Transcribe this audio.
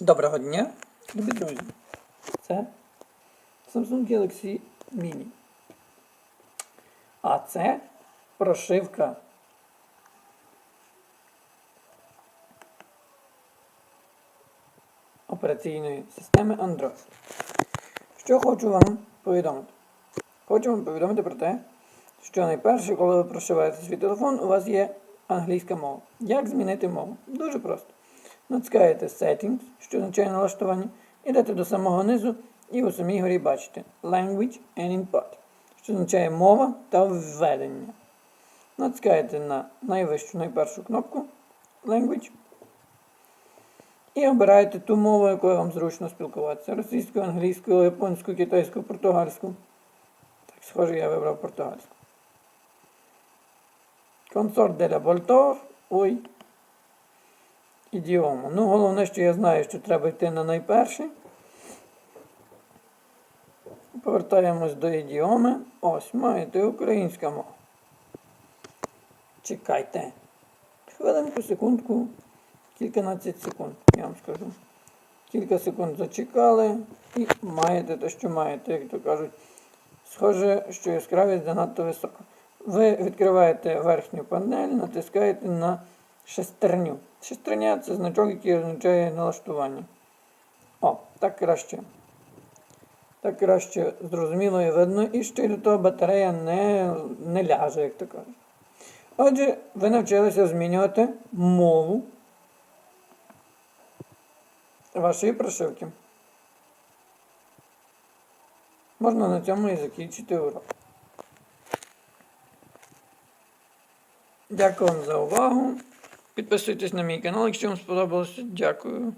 Доброго дня, любі друзі. Це Samsung Galaxy Mini. А це прошивка операційної системи Android. Що хочу вам повідомити? Хочу вам повідомити про те, що найперше, коли ви прошиваєте свій телефон, у вас є англійська мова. Як змінити мову? Дуже просто. Натискаєте Settings, що означає налаштування, ідете до самого низу і у самій горі бачите Language and Input, що означає мова та введення. Натискаєте на найвищу, найпершу кнопку Language і обираєте ту мову, якою вам зручно спілкуватися. Російську, англійську, японську, китайську, португальську. Так, схоже, я вибрав португальську. Консорт де Лабольтор. Ой. Ідіому. Ну, головне, що я знаю, що треба йти на найперший. Повертаємось до ідіоми. Ось, маєте українська мова. Чекайте. Хвилинку, секундку, кільканадцять секунд, я вам скажу. Кілька секунд зачекали і маєте те, що маєте, як то кажуть. Схоже, що яскравість занадто висока. Ви відкриваєте верхню панель, натискаєте на шестерню. Шестерня це значок, який означає налаштування. О, так краще. Так краще зрозуміло і видно, і ще до того батарея не, не ляже, як то кажуть. Отже, ви навчилися змінювати мову вашої прошивки. Можна на цьому і закінчити урок. Дякую вам за увагу. Підписуйтесь на мій канал, якщо вам сподобалося. Дякую.